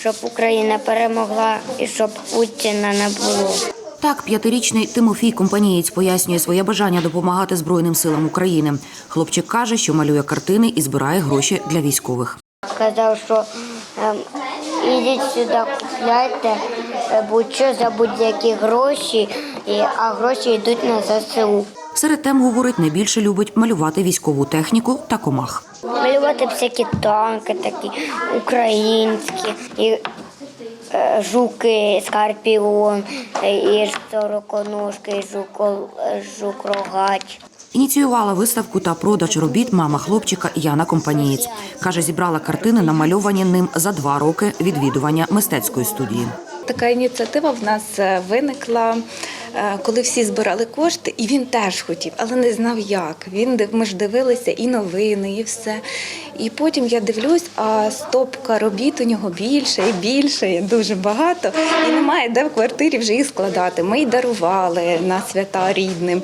щоб Україна перемогла і щоб Путіна не було. Так, п'ятирічний Тимофій Компанієць пояснює своє бажання допомагати Збройним силам України. Хлопчик каже, що малює картини і збирає гроші для військових. Сказав, що ем, ідіть сюди, купляйте е, будь-що за будь-які гроші, а гроші йдуть на ЗСУ. Серед тем говорить, найбільше любить малювати військову техніку та комах. Малювати всякі танки, такі українські, і е, жуки, скорпіон, е, і сороконожки, і жуко, жук-рогач. Ініціювала виставку та продаж робіт мама хлопчика Яна Компанієць. Каже, зібрала картини, намальовані ним за два роки відвідування мистецької студії. Така ініціатива в нас е, виникла, е, коли всі збирали кошти, і він теж хотів, але не знав як. Він ми ж дивилися і новини, і все. І потім я дивлюсь, а стопка робіт у нього більше і більше, і дуже багато. І немає де в квартирі вже їх складати. Ми й дарували на свята рідним.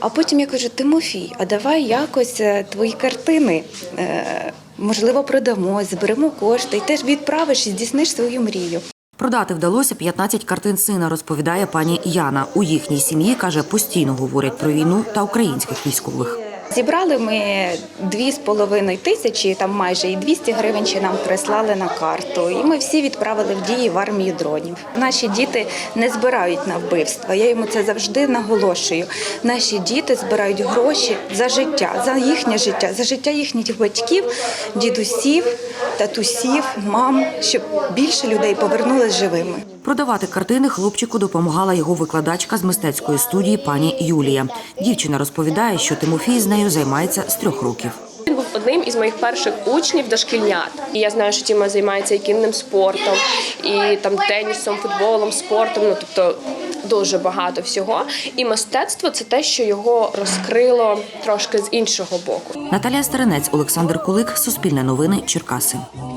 А потім я кажу: Тимофій, а давай якось е, твої картини. Можливо, продамо, зберемо кошти і теж відправиш і здійсниш свою мрію. Продати вдалося 15 картин сина, розповідає пані Яна. У їхній сім'ї каже, постійно говорять про війну та українських військових. Зібрали ми дві з половиною тисячі, там майже і 200 гривень ще нам прислали на карту. І ми всі відправили в дії в армію дронів. Наші діти не збирають на вбивства. Я йому це завжди наголошую. Наші діти збирають гроші за життя, за їхнє життя, за життя їхніх батьків, дідусів, татусів, мам, щоб більше людей повернулись живими. Продавати картини хлопчику допомагала його викладачка з мистецької студії пані Юлія. Дівчина розповідає, що Тимофій з нею займається з трьох років. Він був одним із моїх перших учнів дошкільнят. І я знаю, що Тіма займається і кінним спортом, і там тенісом, футболом, спортом. Ну тобто дуже багато всього. І мистецтво це те, що його розкрило трошки з іншого боку. Наталія Старинець, Олександр Кулик, Суспільне новини, Черкаси.